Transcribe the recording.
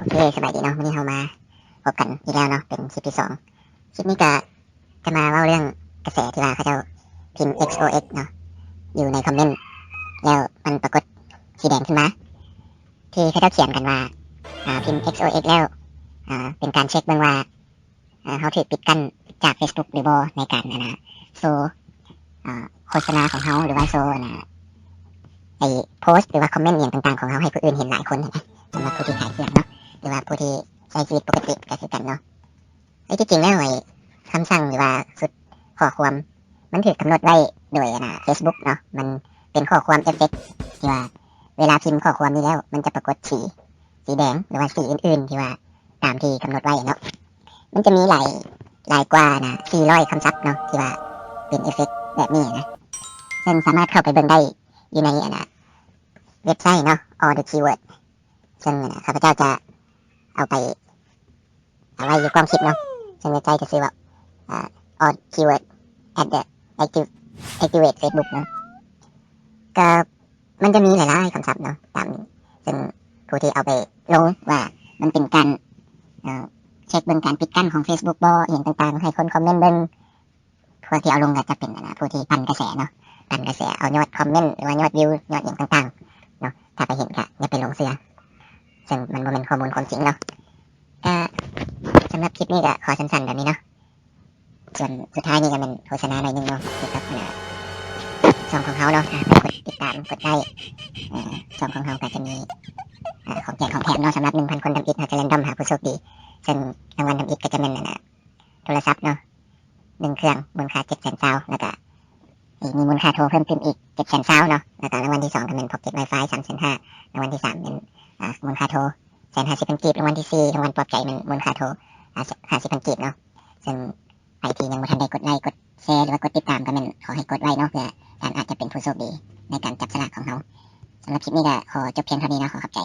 โอเคสบายดีเนาะวันนี้เรามาพบกันอีกแล้วเนาะเป็นคลิปที่สองคลิปนี้ก็จะมาเล่าเรื่องกระแสที่ว่าเขาจ้าพิมพ์ XOX เนาะอยู่ในคอมเมนต์แล้วมันปรากฏสีแดงขึ้นมา ที่เขาเจ้าเขียนกันว่าพิมพ์ XOX แล้วเป็นการเช็คเบื้องว่าเขาถูกปิดกั้นจาก Facebook หรือบ่ในการนะโซโฆษณาของเขาหรือว่าโซนะไอโพสต์หรือว่าคอมเมนต์อย่างต่างๆของเขาให้ผู้อื่นเห็นหลายคนนะสำหรับผู้ที่ขายเสื้อเนาะ หรือว่าผู้ที่ใช้ชีวิตปกติก็คือกันเนาะไอ้ที่จริงแล้วไอ้คำสั่งหรือว่าสุดข้อความ มันถูกกำหนดไว้โดยนะ Facebook เนาะมันเป็นข้อความเอฟเฟกที่ว่าเวลาพิมพ์ข้อความนี้แล้ว มันจะปรากฏสีสีแดงหรือว่าสีอื่น ๆ ที่ว่าตามที่กำหนดไว้เนาะมันจะมีหลายหลายกว่านะ400คำศัพท์เนาะที่ว่าเป็นเอฟเฟกแบบนี้นะซึ่งสามารถเข้าไปเบิ่งได้อยู่ในอะนะเว็บไซต์เนาะ all the keyword ซึ่งนะข้าพเจ้าจะ เอาไปอาไว้อยู่ความคิดเนาะฉันในใจจะซื้อว่าอ่า on keyword at the active activate Facebook เนาะก็มันจะมีหลายๆคำศัพท์เนาะตามนี้ซึ่งผู้ที่เอาไปลงว่ามันเป็นการเอ่อเช็คเบิ่งการปิดกั้นของ Facebook บ่อหย่างต่างๆ ให้คนคอมเมนต์เบิ่งผู้ที่เอาลงก็จะเป็นนะผู้ที่ปั่นกระแสเนาะปั่นกระแสเอายอดคอมเมนต์หรือว่ายอดวิวยอดอย่างต่างๆเนาะถ้าไปเห็นก็อย่าไปลงเสือ ซึ่งมันบ่เป็นข้อมูลความจริงเนาะก็สำหรับคลิปนี้ก็ขอสั้นๆแบบนี้เนาะส่วนสุดท้ายนี่ก็เป็นโฆษณาหน่อยนึงเนาะเกี่ยวกับเอ่อช่องของเขาเนาะไปกดติดตามกดไลค์เอ่อช่องของเขาก็จะมีของแจกของแถมเนาะสำหรับ1,000คนทำอิฐเราจะเรนดอมหาผู้โชคดีซึ่งรางวัลทำอิฐก็จะเป็นนั่นนะโทรศัพท์เนาะหนึ่งเครื่องมูลค่า7แสนเาแล้วก็มีมูลค่าโทรเพิ่มขึ้นอีก7แสนเาเนาะแล้วก็รางวัลที่สองก็เป็นพ็อกเก็ตไวไฟ3แสนห้ารางวัลที่สามเป็น อ่ามูลค่าโทรแสนห้าสิบพันกีบรางวัลที่สี่รางวัลปลอบใจมันมูลค่าโทรห้าสิบพันกีบเนาะซึ่งไปที่ยังไม่ทันได้กดไลค์กดแชร์หรือว่ากดติดตามก็เป็นขอให้กดไลค์เนาะเพื่อท่านอาจจะเป็นผู้โชคดีในการจับสลากของเราสำหรับคลิปนี้ก็ขอจบเพียงเท่านี้เนาะขอขอบใจ